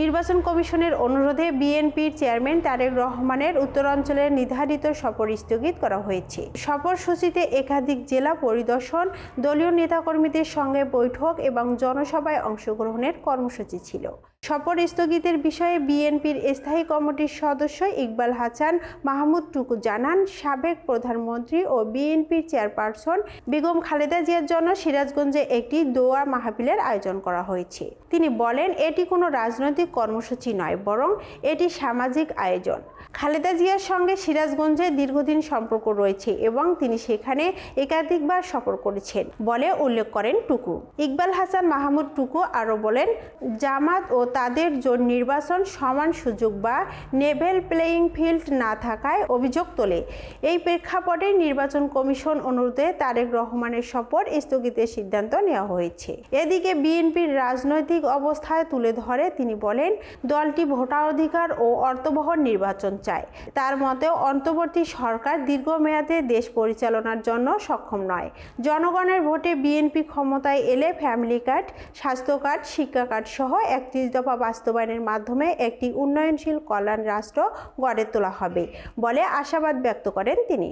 নির্বাচন কমিশনের অনুরোধে বিএনপির চেয়ারম্যান তারেক রহমানের উত্তরাঞ্চলের নির্ধারিত সফর স্থগিত করা হয়েছে। সফর সূচিতে একাধিক জেলা পরিদর্শন, দলীয় নেতাকর্মীদের সঙ্গে বৈঠক এবং জনসভায় অংশগ্রহণের কর্মসূচি ছিল। সফর স্থগিতের বিষয়ে বিএনপির স্থায়ী কমিটির সদস্য ইকবাল হাসান, মাহমুদ টুকু জানান, সাবেক প্রধানমন্ত্রী ও বিএনপির চেয়ারপারসন বেগম খালেদা জিয়ার জন্য সিরাজগঞ্জে একটি দোয়া মাহফিলের আয়োজন করা হয়েছে। তিনি বলেন, এটি কোনো রাজনৈতিক কর্মসূচি নয়, বরং এটি সামাজিক আয়োজন। খালেদা জিয়ার সঙ্গে সিরাজগঞ্জে দীর্ঘদিন সম্পর্ক রয়েছে এবং তিনি সেখানে একাধিকবার সফর করেছেন বলে উল্লেখ করেন টুকু। ইকবাল হাসান মাহমুদ টুকু আরও বলেন, জামাত ও তাদের জোট নির্বাচন সমান সুযোগ বা নেভেল প্লেয়িং ফিল্ড না থাকায় অভিযোগ তোলে। এই প্রেক্ষাপটে নির্বাচন কমিশন অনুরোধে তারেক রহমানের সফর স্থগিতের সিদ্ধান্ত নেওয়া হয়েছে। এদিকে বিএনপির রাজনৈতিক অবস্থায় তুলে ধরে তিনি বলেন দলটি ভোটাধিকার ও অর্থবহ নির্বাচন চায়। তার মতে অন্তর্বর্তী সরকার দীর্ঘমেয়াদে দেশ পরিচালনার জন্য সক্ষম নয়। জনগণের ভোটে বিএনপি ক্ষমতায় এলে ফ্যামিলি কার্ড, স্বাস্থ্য কার্ড, শিক্ষা কার্ড সহ একত্রিশ দফা বাস্তবায়নের মাধ্যমে একটি উন্নয়নশীল কল্যাণ রাষ্ট্র গড়ে তোলা হবে বলে আশাবাদ ব্যক্ত করেন তিনি।